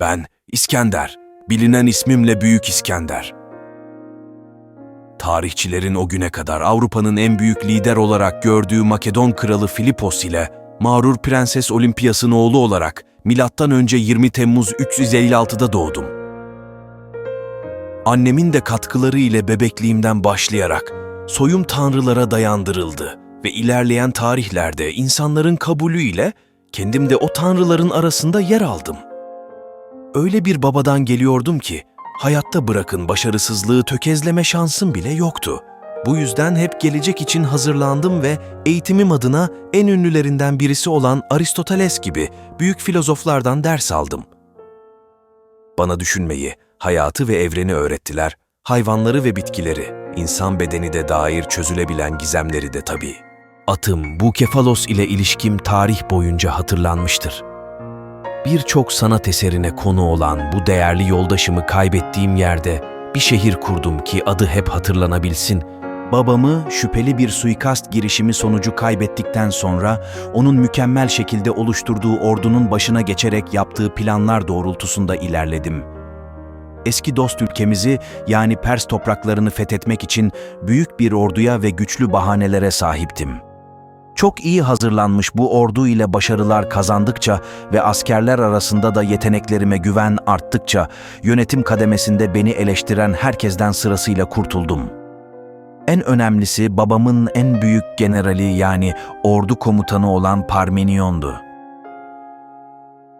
Ben İskender, bilinen ismimle Büyük İskender. Tarihçilerin o güne kadar Avrupa'nın en büyük lider olarak gördüğü Makedon kralı Filipos ile mağrur Prenses Olimpiyas'ın oğlu olarak milattan önce 20 Temmuz 356'da doğdum. Annemin de katkıları ile bebekliğimden başlayarak soyum tanrılara dayandırıldı ve ilerleyen tarihlerde insanların kabulüyle kendim de o tanrıların arasında yer aldım. Öyle bir babadan geliyordum ki hayatta bırakın başarısızlığı tökezleme şansım bile yoktu. Bu yüzden hep gelecek için hazırlandım ve eğitimim adına en ünlülerinden birisi olan Aristoteles gibi büyük filozoflardan ders aldım. Bana düşünmeyi, hayatı ve evreni öğrettiler, hayvanları ve bitkileri, insan bedeni de dair çözülebilen gizemleri de tabii. Atım, bu kefalos ile ilişkim tarih boyunca hatırlanmıştır. Birçok sanat eserine konu olan bu değerli yoldaşımı kaybettiğim yerde bir şehir kurdum ki adı hep hatırlanabilsin. Babamı şüpheli bir suikast girişimi sonucu kaybettikten sonra onun mükemmel şekilde oluşturduğu ordunun başına geçerek yaptığı planlar doğrultusunda ilerledim. Eski dost ülkemizi yani Pers topraklarını fethetmek için büyük bir orduya ve güçlü bahanelere sahiptim. Çok iyi hazırlanmış bu ordu ile başarılar kazandıkça ve askerler arasında da yeteneklerime güven arttıkça yönetim kademesinde beni eleştiren herkesten sırasıyla kurtuldum. En önemlisi babamın en büyük generali yani ordu komutanı olan Parmenion'du.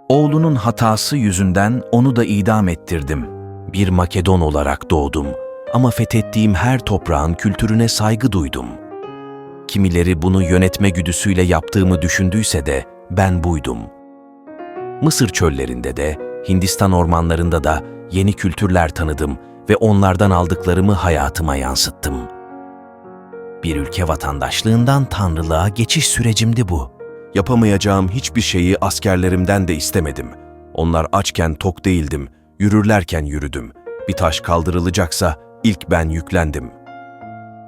Oğlunun hatası yüzünden onu da idam ettirdim. Bir Makedon olarak doğdum ama fethettiğim her toprağın kültürüne saygı duydum.'' Kimileri bunu yönetme güdüsüyle yaptığımı düşündüyse de ben buydum. Mısır çöllerinde de, Hindistan ormanlarında da yeni kültürler tanıdım ve onlardan aldıklarımı hayatıma yansıttım. Bir ülke vatandaşlığından tanrılığa geçiş sürecimdi bu. Yapamayacağım hiçbir şeyi askerlerimden de istemedim. Onlar açken tok değildim, yürürlerken yürüdüm. Bir taş kaldırılacaksa ilk ben yüklendim.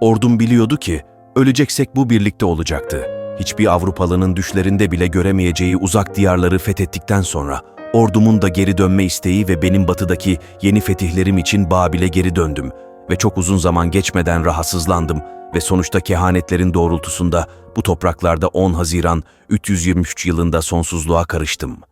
Ordum biliyordu ki Öleceksek bu birlikte olacaktı. Hiçbir Avrupalının düşlerinde bile göremeyeceği uzak diyarları fethettikten sonra ordumun da geri dönme isteği ve benim batıdaki yeni fetihlerim için Babil'e geri döndüm ve çok uzun zaman geçmeden rahatsızlandım ve sonuçta kehanetlerin doğrultusunda bu topraklarda 10 Haziran 323 yılında sonsuzluğa karıştım.''